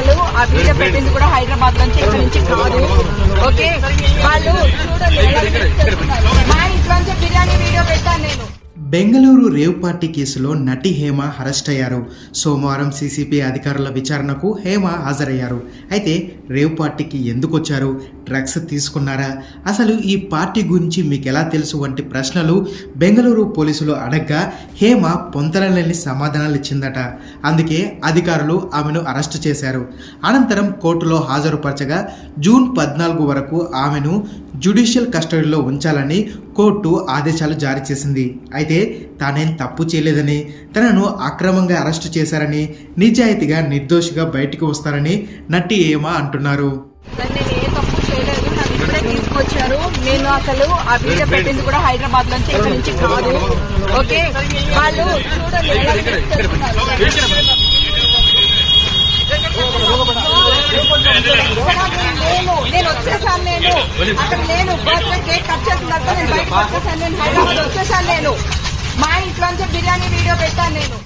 ఆ వీడియో పెట్టింది కూడా హైదరాబాద్ నుంచి ఇక్కడ నుంచి కాదు. ఓకే? వాళ్ళు చూడండి ఎలా చేస్తున్నారు. మా ఇంట్లోంచి బిర్యానీ వీడియో పెట్టాను నేను బెంగళూరు రేవ్ పార్టీ కేసులో నటి హేమ అరెస్ట్ అయ్యారు సోమవారం సీసీపీ అధికారుల విచారణకు హేమ హాజరయ్యారు. అయితే రేవ్ పార్టీకి ఎందుకు వచ్చారు డ్రగ్స్ తీసుకున్నారా? అసలు ఈ పార్టీ గురించి మీకు ఎలా తెలుసు? వంటి ప్రశ్నలు బెంగళూరు పోలీసులు అడగ్గా హేమ పొంతనలేని సమాధానాలు ఇచ్చిందట అందుకే అధికారులు ఆమెను అరెస్ట్ చేశారు. అనంతరం కోర్టులో హాజరుపరచగా జూన్ పద్నాలుగు వరకు ఆమెను జ్యుడిషియల్ కస్టడీలో ఉంచాలని కోర్టు ఆదేశాలు జారీ చేసింది అయితే తానేం తప్పు చేయలేదని తనను అక్రమంగా అరెస్టు చేశారని నిజాయితీగా నిర్దోషిగా బయటికి వస్తారని నటి ఏమ అంటున్నారు సార్ నేను ఏ తప్పు చేయలేదు నన్ను ఇప్పుడే తీసుకొచ్చారు నేను అసలు ఆ వీడియో పెట్టింది కూడా హైదరాబాద్ నుంచి ఇక్కడ నుంచి కాదు ఓకే వాళ్ళు చూడండి అక్కడ నేను కేక్ కట్ చేసినట్టు నేను బయటకు నేను హైదరాబాద్ వచ్చేసాను నేను. మా ఇంట్లో నుంచి బిర్యానీ వీడియో పెట్టాను నేను.